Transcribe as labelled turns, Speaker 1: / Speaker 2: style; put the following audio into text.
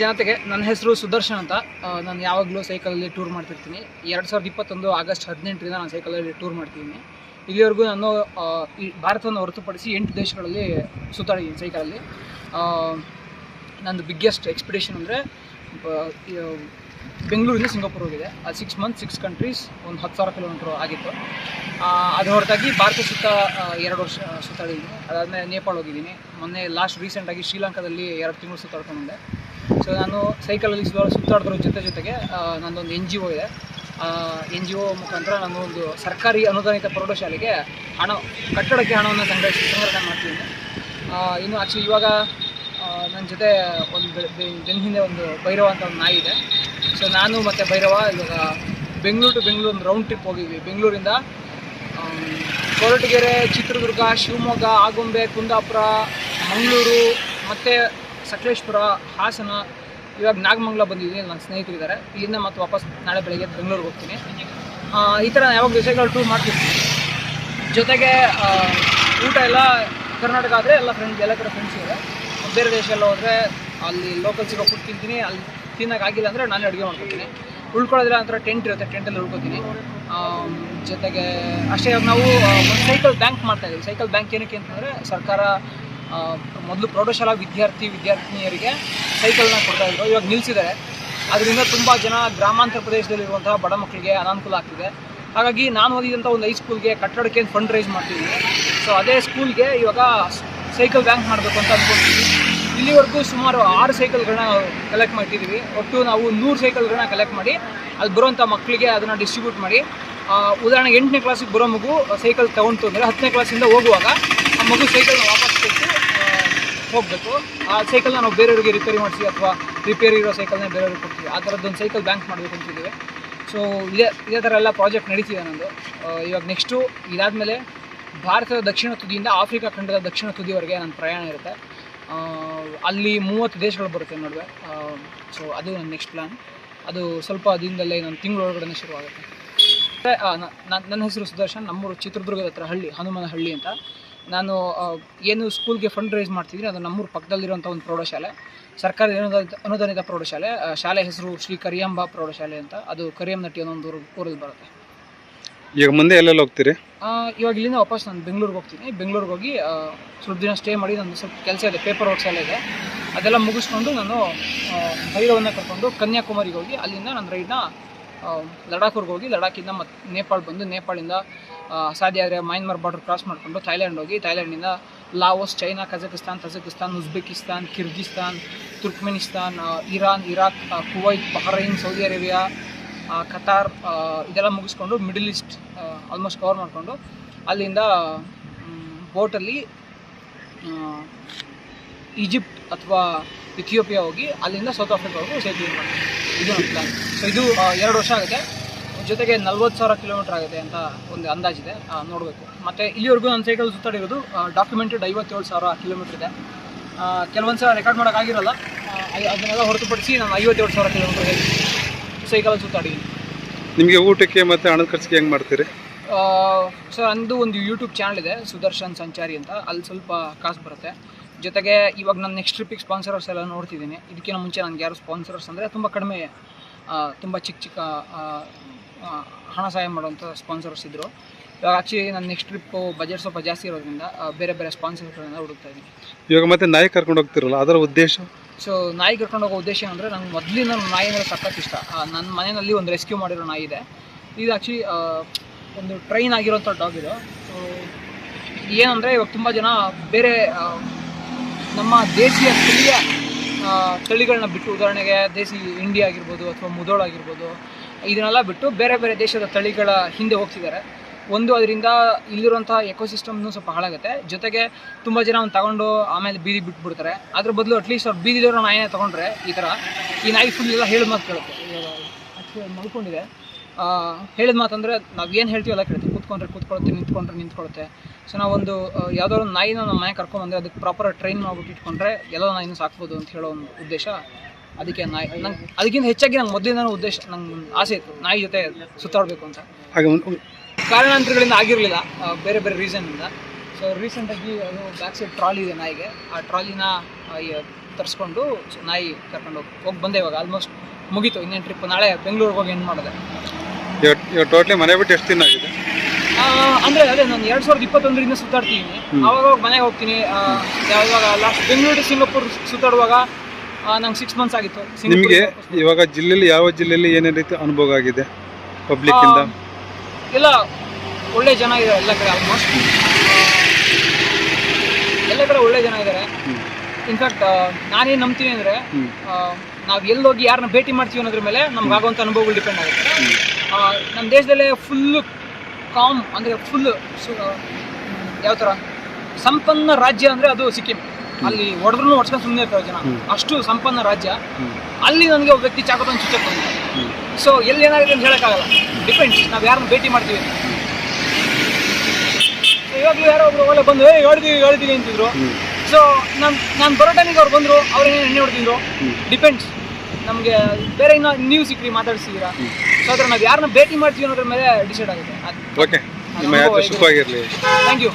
Speaker 1: ಜನತೆಗೆ ನನ್ನ ಹೆಸರು ಸುದರ್ಶನ್ ಅಂತ. ನಾನು ಯಾವಾಗಲೂ ಸೈಕಲಲ್ಲಿ ಟೂರ್ ಮಾಡ್ತಿರ್ತೀನಿ. ಎರಡು ಸಾವಿರದ ಇಪ್ಪತ್ತೊಂದು ಆಗಸ್ಟ್ ಹದಿನೆಂಟರಿಂದ ನಾನು ಸೈಕಲಲ್ಲಿ ಟೂರ್ ಮಾಡ್ತಿದ್ದೀನಿ. ಇಲ್ಲಿವರೆಗೂ ನಾನು ಈ ಭಾರತವನ್ನು ಹೊರತುಪಡಿಸಿ ಎಂಟು ದೇಶಗಳಲ್ಲಿ ಸುತ್ತಾಡಿದ್ದೀನಿ ಸೈಕಲಲ್ಲಿ ನಂದು ಬಿಗ್ಗೆಸ್ಟ್ ಎಕ್ಸ್ಪಿಡೇಷನ್ ಅಂದರೆ ಬೆಂಗಳೂರಿಂದ ಸಿಂಗಾಪುರ್ ಹೋಗಿದೆ. ಅದು ಸಿಕ್ಸ್ ಮಂತ್ ಸಿಕ್ಸ್ ಕಂಟ್ರೀಸ್ ಒಂದು ಹತ್ತು ಸಾವಿರ ಕಿಲೋಮೀಟ್ರ್ ಆಗಿತ್ತು. ಅದು ಹೊರತಾಗಿ ಭಾರತ ಸುತ್ತ ಎರಡು ವರ್ಷ ಸುತ್ತಾಡಿದ್ದೀನಿ. ಅದಾದಮೇಲೆ ನೇಪಾಳ ಹೋಗಿದ್ದೀನಿ. ಮೊನ್ನೆ ಲಾಸ್ಟ್ ರೀಸೆಂಟಾಗಿ ಶ್ರೀಲಂಕಾದಲ್ಲಿ ಎರಡು ತಿಂಗಳು ಸುತ್ತಾಡ್ಕೊಂಡ್ಬಂದೆ ಸೊ ನಾನು ಸೈಕಲಲ್ಲಿ ಸುತ್ತಾಡಿದ್ರ ಜೊತೆ ಜೊತೆಗೆ ನನ್ನೊಂದು ಎನ್ ಜಿ ಒ ಇದೆ. ಎನ್ ಜಿ ಒ ಮುಖಾಂತರ ನಾನು ಒಂದು ಸರ್ಕಾರಿ ಅನುದಾನಿತ ಪ್ರೌಢಶಾಲೆಗೆ ಹಣ, ಕಟ್ಟಡಕ್ಕೆ ಹಣವನ್ನು ಸಂಗ್ರಹಿಸಿ ಸಂಗ್ರಹಣೆ ಮಾಡ್ತಿದ್ದೀನಿ. ಇನ್ನು ಆ್ಯಕ್ಚುಲಿ ಇವಾಗ ನನ್ನ ಜೊತೆ ಒಂದು ಬೆನ್ನ ಹಿಂದೆ ಒಂದು ಭೈರವ ಅಂತ ಒಂದು ನಾಯಿ ಇದೆ. ಸೊ ನಾನು ಮತ್ತು ಭೈರವ ಇವಾಗ ಬೆಂಗಳೂರು ಟು ಬೆಂಗಳೂರು ಒಂದು ರೌಂಡ್ ಟ್ರಿಪ್ ಹೋಗಿದ್ವಿ. ಬೆಂಗಳೂರಿಂದ ಕೊರಟಗೆರೆ, ಚಿತ್ರದುರ್ಗ, ಶಿವಮೊಗ್ಗ, ಆಗುಂಬೆ, ಕುಂದಾಪುರ, ಮಂಗಳೂರು, ಮತ್ತು ಸಕಲೇಶ್ಪುರ, ಹಾಸನ, ಇವಾಗ ನಾಗಮಂಗಲ ಬಂದಿದ್ದೀನಿ ನನ್ನ ಸ್ನೇಹಿತರಿದ್ದಾರೆ ಇಲ್ಲಿಂದ ಮತ್ತೆ ವಾಪಸ್ ನಾಳೆ ಬೆಳಗ್ಗೆ ಬೆಂಗಳೂರಿಗೆ ಹೋಗ್ತೀನಿ. ಈ ಥರ ಯಾವಾಗ ವಿಷಯಗಳು ಟೂರ್ ಮಾಡ್ತಿರ್ತೀನಿ. ಜೊತೆಗೆ ಊಟ ಎಲ್ಲ ಕರ್ನಾಟಕ ಆದರೆ ಎಲ್ಲ ಫ್ರೆಂಡ್ಸ್ ಎಲ್ಲ ಕಡೆ ಫ್ರೆಂಡ್ಸ್ ಇದೆ ಬೇರೆ ದೇಶ ಎಲ್ಲ ಹೋದರೆ ಅಲ್ಲಿ ಲೋಕಲ್ ಸಿಗೋ ಫುಡ್ ತಿಂತೀನಿ, ಅಲ್ಲಿ ತಿನ್ನೋಕ್ಕಾಗಿಲ್ಲ ಅಂದರೆ ನಾನೇ ಅಡುಗೆ ಮಾಡ್ಕೊತೀನಿ. ಉಳ್ಕೊಳ್ಳೋದಿಲ್ಲ ಅಂತ ಟೆಂಟ್ ಇರುತ್ತೆ ಟೆಂಟಲ್ಲಿ ಉಳ್ಕೊತೀನಿ. ಜೊತೆಗೆ ಅಷ್ಟೇ ನಾವು ಸೈಕಲ್ ಬ್ಯಾಂಕ್ ಮಾಡ್ತಾಯಿದ್ದೀವಿ ಸೈಕಲ್ ಬ್ಯಾಂಕ್ ಏನಕ್ಕೆ ಅಂತಂದರೆ ಸರ್ಕಾರ ಮೊದಲು ಪ್ರೌಢಶಾಲಾ ವಿದ್ಯಾರ್ಥಿ ವಿದ್ಯಾರ್ಥಿನಿಯರಿಗೆ ಸೈಕಲ್ನ ಕೊಡ್ತಾ ಇದ್ರು. ಇವಾಗ ನಿಲ್ಲಿಸಿದ್ದಾರೆ ಅದರಿಂದ ತುಂಬ ಜನ ಗ್ರಾಮಾಂತರ ಪ್ರದೇಶದಲ್ಲಿರುವಂತಹ ಬಡ ಮಕ್ಕಳಿಗೆ ಅನಾನುಕೂಲ ಆಗ್ತಿದೆ. ಹಾಗಾಗಿ ನಾನು ಓದಿದಂಥ ಒಂದು ಹೈಸ್ಕೂಲ್ಗೆ ಕಟ್ಟಡಕ್ಕೆ ಫಂಡ್ ರೈಸ್ ಮಾಡ್ತಿದ್ದೀನಿ ಸೊ ಅದೇ ಸ್ಕೂಲ್ಗೆ ಇವಾಗ ಸೈಕಲ್ ಬ್ಯಾಂಕ್ ಮಾಡಬೇಕು ಅಂತ ಅಂದ್ಕೊಂಡಿದ್ದೀವಿ ಇಲ್ಲಿವರೆಗೂ ಸುಮಾರು ಆರು ಸೈಕಲ್ಗಳನ್ನ ಕಲೆಕ್ಟ್ ಮಾಡ್ತಿದ್ದೀವಿ ಒಟ್ಟು ನಾವು ನೂರು ಸೈಕಲ್ಗಳನ್ನ ಕಲೆಕ್ಟ್ ಮಾಡಿ ಅಲ್ಲಿ ಬರುವಂಥ ಮಕ್ಕಳಿಗೆ ಅದನ್ನು ಡಿಸ್ಟ್ರಿಬ್ಯೂಟ್ ಮಾಡಿ ಉದಾಹರಣೆಗೆ ಎಂಟನೇ ಕ್ಲಾಸಿಗೆ ಬರೋ ಮಗು ಸೈಕಲ್ ತೊಗೊಂಡು ಅಂದರೆ ಹತ್ತನೇ ಕ್ಲಾಸಿಂದ ಹೋಗುವಾಗ ಆ ಮಗು ಸೈಕಲ್ನ ವಾಪಸ್ ಹೋಗಬೇಕು. ಆ ಸೈಕಲ್ನ ನಾವು ಬೇರೆಯವರಿಗೆ ರಿಪೇರಿ ಮಾಡಿಸಿ ಅಥವಾ ರಿಪೇರಿ ಇರೋ ಸೈಕಲ್ನೇ ಬೇರೆಯವ್ರಿಗೆ ಕೊಡ್ತೀವಿ. ಆ ಥರದ್ದೊಂದು ಸೈಕಲ್ ಬ್ಯಾಂಕ್ ಮಾಡಬೇಕು ಅಂತಿದ್ದೀವಿ. ಸೊ ಇದೇ ಇದೇ ಥರ ಎಲ್ಲ ಪ್ರಾಜೆಕ್ಟ್ ನಡೀತಿದೆ ನಂದು. ಇವಾಗ ನೆಕ್ಸ್ಟು ಇದಾದಮೇಲೆ ಭಾರತದ ದಕ್ಷಿಣ ತುದಿಯಿಂದ ಆಫ್ರಿಕಾ ಖಂಡದ ದಕ್ಷಿಣ ತುದಿವರೆಗೆ ನನ್ನ ಪ್ರಯಾಣ ಇರುತ್ತೆ. ಅಲ್ಲಿ ಮೂವತ್ತು ದೇಶಗಳು ಬರುತ್ತೆ ನಡುವೆ. ಸೊ ಅದು ನನ್ನ ನೆಕ್ಸ್ಟ್ ಪ್ಲ್ಯಾನ್ ಅದು ಸ್ವಲ್ಪ ದಿನದಲ್ಲೇ ನನ್ನ ತಿಂಗಳೊಳಗಡೆ ಶುರು ಆಗುತ್ತೆ ನನ್ನ ಹೆಸರು ಸುದರ್ಶನ್. ನಮ್ಮೂರು ಚಿತ್ರದುರ್ಗದ ಹತ್ರ ಹಳ್ಳಿ, ಹನುಮನಹಳ್ಳಿ ಅಂತ. ನಾನು ಏನು ಸ್ಕೂಲ್ಗೆ ಫಂಡ್ ರೈಸ್ ಮಾಡ್ತಿದ್ದೀನಿ ಅದು ನಮ್ಮೂರು ಪಕ್ಕದಲ್ಲಿರುವಂಥ ಒಂದು ಪ್ರೌಢಶಾಲೆ. ಸರ್ಕಾರಿ ಅನುದಾನಿತ ಅನುದಾನಿತ ಪ್ರೌಢಶಾಲೆ ಶಾಲೆ ಹೆಸರು ಶ್ರೀ ಕರಿಯಂಬ ಪ್ರೌಢಶಾಲೆ ಅಂತ ಅದು ಕರಿಯಂನಟ್ಟಿ ಅನ್ನೋ ಒಂದು ಊರು ಊರಲ್ಲಿ ಬರುತ್ತೆ.
Speaker 2: ಈಗ ಮುಂದೆ ಎಲ್ಲೆಲ್ಲ ಹೋಗ್ತೀರಿ?
Speaker 1: ಇವಾಗ ಇಲ್ಲಿಂದ ವಾಪಸ್ ನಾನು ಬೆಂಗಳೂರಿಗೆ ಹೋಗ್ತೀನಿ. ಬೆಂಗಳೂರಿಗೆ ಹೋಗಿ ಸ್ವಲ್ಪ ದಿನ ಸ್ಟೇ ಮಾಡಿ ನಂದು ಸ್ವಲ್ಪ ಕೆಲಸ ಇದೆ ಪೇಪರ್ ವರ್ಕ್ಸ್ ಎಲ್ಲ ಇದೆ. ಅದೆಲ್ಲ ಮುಗಿಸ್ಕೊಂಡು ನಾನು ಭೈರವನ್ನ ಕರ್ಕೊಂಡು ಕನ್ಯಾಕುಮಾರಿಗೆ ಹೋಗಿ ಅಲ್ಲಿಂದ ನನ್ನ ರೈಡ್ನ ಲಡಾಖ್ವರೆಗೆ ಹೋಗಿ ಲಡಾಖಿಂದ ಮತ್ತೆ ನೇಪಾಳ ಬಂದು ನೇಪಾಳಿಂದ ಸಾಧ್ಯ ಆದರೆ ಮಯನ್ಮಾರ್ ಬಾರ್ಡರ್ ಕ್ರಾಸ್ ಮಾಡಿಕೊಂಡು ಥೈಲ್ಯಾಂಡ್ ಹೋಗಿ ಥೈಲ್ಯಾಂಡಿಂದ Laos, China, Kazakhstan, Tajikistan, Uzbekistan Kyrgyzstan Turkmenistan Iran, Iraq Kuwait, Bahrain, Saudi Arabia Qatar ಇದೆಲ್ಲ ಮುಗಿಸ್ಕೊಂಡು ಮಿಡಲ್ ಈಸ್ಟ್ ಆಲ್ಮೋಸ್ಟ್ ಕವರ್ ಮಾಡಿಕೊಂಡು ಅಲ್ಲಿಂದ ಬೋಟಲ್ಲಿ ಈಜಿಪ್ಟ್ ಅಥವಾ ಇಥಿಯೋಪಿಯಾ ಹೋಗಿ ಅಲ್ಲಿಂದ ಸೌತ್ ಆಫ್ರಿಕಾವರೆಗೂ ಸೇತುವೆ ಮಾಡ್ತೀನಿ ಇದು ನಮ್ಮ ಪ್ಲ್ಯಾನ್ ಸೊ ಇದು ಎರಡು ವರ್ಷ ಆಗುತ್ತೆ. ಜೊತೆಗೆ ನಲ್ವತ್ತು ಸಾವಿರ ಕಿಲೋಮೀಟರ್ ಆಗುತ್ತೆ ಅಂತ ಒಂದು ಅಂದಾಜಿದೆ ನೋಡಬೇಕು. ಮತ್ತು ಇಲ್ಲಿವರೆಗೂ ನನ್ನ ಸೈಕಲ್ ಸುತ್ತಾಡಿರೋದು ಡಾಕ್ಯುಮೆಂಟೆಡ್ ಐವತ್ತೇಳು ಸಾವಿರ ಕಿಲೋಮೀಟರ್ ಇದೆ. ಕೆಲವೊಂದು ಸಲ ರೆಕಾರ್ಡ್ ಮಾಡೋಕ್ಕಾಗಿರಲ್ಲ ಅದನ್ನೆಲ್ಲ ಹೊರತುಪಡಿಸಿ ನಾನು ಐವತ್ತೇಳು ಸಾವಿರ ಕಿಲೋಮೀಟರ್ ಹೇಳಿ ಸೈಕಲ್ ಸುತ್ತಾಡಿದ್ದೀನಿ.
Speaker 2: ನಿಮಗೆ ಊಟಕ್ಕೆ ಮತ್ತು ಹಣದ ಖರ್ಚಿಗೆ ಹೆಂಗೆ ಮಾಡ್ತೀರಿ?
Speaker 1: ಸರ್ ಅಂದು ಒಂದು ಯೂಟ್ಯೂಬ್ ಚಾನಲ್ ಇದೆ ಸುದರ್ಶನ್ ಸಂಚಾರಿ ಅಂತ. ಅಲ್ಲಿ ಸ್ವಲ್ಪ ಕಾಸು ಬರುತ್ತೆ. ಜೊತೆಗೆ ಇವಾಗ ನಾನು ನೆಕ್ಸ್ಟ್ ಟ್ರಿಪ್ಪಿಗೆ ಸ್ಪಾನ್ಸರ್ಸ್ ಎಲ್ಲ ನೋಡ್ತಿದ್ದೀನಿ. ಇದಕ್ಕಿಂತ ಮುಂಚೆ ನನಗೆ ಯಾರು ಸ್ಪಾನ್ಸರ್ಸ್ ಅಂದರೆ ತುಂಬ ಕಡಿಮೆ ತುಂಬ ಚಿಕ್ಕ ಚಿಕ್ಕ ಹಣ ಸಹಾಯ ಮಾಡುವಂಥ ಸ್ಪಾನ್ಸರ್ಸ್ ಇದ್ದರು ಇವಾಗ ಆ್ಯಕ್ಚುಲಿ ನನ್ನ ನೆಕ್ಸ್ಟ್ ಟ್ರಿಪ್ಪು ಬಜೆಟ್ ಸ್ವಲ್ಪ ಜಾಸ್ತಿ ಇರೋದ್ರಿಂದ ಬೇರೆ ಬೇರೆ ಸ್ಪಾನ್ಸರ್ಗಳನ್ನ ಹುಡುಕ್ತಾ ಇದ್ದೀನಿ.
Speaker 2: ಇವಾಗ ಮತ್ತೆ ನಾಯಿ ಕರ್ಕೊಂಡು ಹೋಗ್ತಿರಲ್ಲ ಅದರ ಉದ್ದೇಶ?
Speaker 1: ಸೊ ನಾಯಿ ಕರ್ಕೊಂಡು ಹೋಗೋ ಉದ್ದೇಶ ಅಂದರೆ ನಂಗೆ ಮೊದಲಿನ ನಾಯಿ ಅಂದರೆ ಸಖತ್ ಇಷ್ಟ. ನನ್ನ ಮನೆಯಲ್ಲಿ ಒಂದು ರೆಸ್ಕ್ಯೂ ಮಾಡಿರೋ ನಾಯಿ ಇದೆ. ಇದು ಆ್ಯಕ್ಚುಲಿ ಒಂದು ಟ್ರೈನ್ ಆಗಿರೋಂಥ ಡಾಗ್ ಇದು. ಸೊ ಏನಂದರೆ ಇವಾಗ ತುಂಬ ಜನ ಬೇರೆ ನಮ್ಮ ದೇಶೀಯ ಆ, ತಳಿಗಳನ್ನ ಬಿಟ್ಟು ಉದಾಹರಣೆಗೆ ದೇಸಿ ಇಂಡಿ ಆಗಿರ್ಬೋದು ಅಥವಾ ಮುದೋಳ ಆಗಿರ್ಬೋದು ಇದನ್ನೆಲ್ಲ ಬಿಟ್ಟು ಬೇರೆ ಬೇರೆ ದೇಶದ ತಳಿಗಳ ಹಿಂದೆ ಹೋಗ್ತಿದ್ದಾರೆ. ಒಂದು ಅದರಿಂದ ಇಲ್ಲಿರುವಂಥ ಎಕೋಸಿಸ್ಟಮ್ನು ಸ್ವಲ್ಪ ಹಾಳಾಗುತ್ತೆ. ಜೊತೆಗೆ ತುಂಬ ಜನ ಅವ್ನು ತಗೊಂಡು ಆಮೇಲೆ ಬೀದಿ ಬಿಟ್ಬಿಡ್ತಾರೆ. ಅದ್ರ ಬದಲು ಅಟ್ಲೀಸ್ಟ್ ಅವ್ರು ಬೀದಿಲಿರೋ ನಾಯಿನೇ ತೊಗೊಂಡ್ರೆ ಈ ಥರ ಈ ನಾಯಿ ಫುಲ್ ಎಲ್ಲ ಹೇಳಿದ ಮಾತು ಕೇಳುತ್ತೆ. ಮಲ್ಕೊಂಡಿದೆ ಹೇಳಿದ ಮಾತಂದರೆ ನಾವು ಏನು ಹೇಳ್ತೀವಿ ಕೇಳ್ತೀವಿ. ಕೂತ್ಕೊಂಡ್ರೆ ಕೂತ್ಕೊಳುತ್ತೆ ನಿಂತ್ಕೊಂಡ್ರೆ ನಿಂತ್ಕೊಳುತ್ತೆ. ಸೊ ನಾವೊಂದು ಒಂದು ಯಾವ್ದಾದ್ರು ಒಂದು ನಾಯಿನ ನಮ್ಮ ಮನೆ ಕರ್ಕೊಂಬಂದ್ರೆ ಅದಕ್ಕೆ ಪ್ರಾಪರ್ ಟ್ರೈನ್ ಮಾಡ್ಬಿಟ್ಟು ಇಟ್ಕೊಂಡ್ರೆ ಎಲ್ಲೋ ನಾಯಿನ ಸಾಕ್ಬೋದು ಅಂತ ಹೇಳೋ ಒಂದು ಉದ್ದೇಶ. ಅದಕ್ಕೆ ನಾಯಿ ನಂಗೆ ಅದಕ್ಕಿಂತ ಹೆಚ್ಚಾಗಿ ನಂಗೆ ಮೊದಲಿಂದ ಉದ್ದೇಶ ನಂಗೆ ಆಸೆ ಇತ್ತು. ನಾಯಿ ಜೊತೆ ಸುತ್ತಾಡಬೇಕು ಅಂತ.
Speaker 2: ಹಾಗೆ
Speaker 1: ಕಾರಣಾಂತರಗಳಿಂದ ಆಗಿರಲಿಲ್ಲ ಬೇರೆ ಬೇರೆ ರೀಸನ್ನಿಂದ ಸೊ ರೀಸೆಂಟಾಗಿ ಅದು ಬ್ಯಾಕ್ ಸೈಡ್ ಟ್ರಾಲಿ ಇದೆ ನಾಯಿಗೆ. ಆ ಟ್ರಾಲಿನ ತರಿಸ್ಕೊಂಡು ನಾಯಿ ಕರ್ಕೊಂಡು ಹೋಗಿ ಹೋಗಿ ಬಂದೆ ಇವಾಗ ಆಲ್ಮೋಸ್ಟ್ ಮುಗೀತು ಇನ್ನೇನು ಟ್ರಿಪ್ ನಾಳೆ ಬೆಂಗಳೂರಿಗೆ ಹೋಗಿ ಏನು ಮಾಡಿದೆ?
Speaker 2: ಇವಾಗ ಟೋಟ್ಲಿ ಮನೆ ಬಿಟ್ಟು ಎಷ್ಟು ದಿನ ಆಗಿದೆ?
Speaker 1: ಅಂದರೆ ಅದೇ ನಾನು ಎರಡು ಸಾವಿರದ ಇಪ್ಪತ್ತೊಂದರಿಂದ ಸುತ್ತಾಡ್ತೀನಿ. ಅವಾಗ ಮನೆಗೆ ಹೋಗ್ತೀನಿ. ಯಾವಾಗ ಲಾಸ್ಟ್ ಬೆಂಗಳೂರು ಸಿಂಗಾಪುರ್ ಸುತ್ತಾಡುವಾಗ ನಂಗೆ ಸಿಕ್ಸ್ ಮಂತ್ಸ್ ಆಗಿತ್ತು.
Speaker 2: ನಿಮಗೆ ಇವಾಗ ಜಿಲ್ಲೆಯಲ್ಲಿ ಯಾವ ಜಿಲ್ಲೆಯಲ್ಲಿ ಏನೇನು ರೀತಿ ಅನುಭವ ಆಗಿದೆ ಪಬ್ಲಿಕ್ ಇಂದ
Speaker 1: ಇಲ್ಲ ಎಲ್ಲ ಒಳ್ಳೆ ಜನ ಇದೆ ಎಲ್ಲ ಕಡೆ ಆಲ್ಮೋಸ್ಟ್ ಎಲ್ಲ ಕಡೆ ಒಳ್ಳೆ ಜನ ಇದ್ದಾರೆ. ಇನ್ಫ್ಯಾಕ್ಟ್ ನಾನೇನು ನಂಬ್ತೀನಿ ಅಂದರೆ ನಾವು ಎಲ್ಲಿ ಹೋಗಿ ಯಾರನ್ನ ಭೇಟಿ ಮಾಡ್ತೀವಿ ಅನ್ನೋದ್ರ ಮೇಲೆ ನಮ್ಗೆ ಆಗುವಂಥ ಅನುಭವಗಳು ಡಿಪೆಂಡ್ ಆಗುತ್ತೆ. ನಮ್ಮ ದೇಶದಲ್ಲೇ ಫುಲ್ಲು ಕಾಮ್ ಅಂದರೆ ಫುಲ್ ಯಾವ ಥರ ಸಂಪನ್ನ ರಾಜ್ಯ ಅಂದರೆ ಅದು ಸಿಕ್ಕಿಂ. ಅಲ್ಲಿ ಹೊಡೆದ್ರು ಹೊಡ್ಸ್ಕೊಂಡು ಸುಮ್ಮನೆ ಇರ್ತಾರೆ ಜನ. ಅಷ್ಟು ಸಂಪನ್ನ ರಾಜ್ಯ. ಅಲ್ಲಿ ನನಗೆ ಒಬ್ಬ ವ್ಯಕ್ತಿ ಚಾಕು ತಂದು ಚುಚ್ಚಕ್ಕೆ ಬಂದ ಸೊ ಎಲ್ಲಿ ಏನಾಗಿದೆ ಅಂತ ಹೇಳೋಕ್ಕಾಗಲ್ಲ. ಡಿಪೆಂಡ್ಸ್ ನಾವು ಯಾರನ್ನ ಭೇಟಿ ಮಾಡ್ತೀವಿ. ಇವಾಗಲೂ ಯಾರೋ ಒಬ್ರು ಒಳ್ಳೆ ಬಂದು ಏ ಹೇಳ್ತೀವಿ ಹೊಡೆದಿವಿ ಅಂತಿದ್ರು. ಸೊ ನಮ್ ನಾನು ಬರೋ ಟೈಮಿಗೆ ಅವ್ರು ಬಂದರು ಅವ್ರೇನೇನು ಎಣ್ಣೆ ಹೊಡೆದಿದ್ರು? ಡಿಪೆಂಡ್ಸ್ ನಮಗೆ ಬೇರೆ ಇನ್ನೂ ನೀವು ಸಿಕ್ಕ್ರಿ ಮಾತಾಡ್ಸಿದ್ದೀರಾ. ಸೊ ಅದ್ರ ನಾವು ಯಾರನ್ನ ಭೇಟಿ ಮಾಡ್ತೀವಿ ಅನ್ನೋದ್ರ ಮೇಲೆ ಡಿಸೈಡ್ ಆಗುತ್ತೆ.
Speaker 2: ಓಕೆ ನಿಮ್ಮ ಯಾತ್ರೆ ಸುಖವಾಗಿರಲಿ.
Speaker 1: Thank you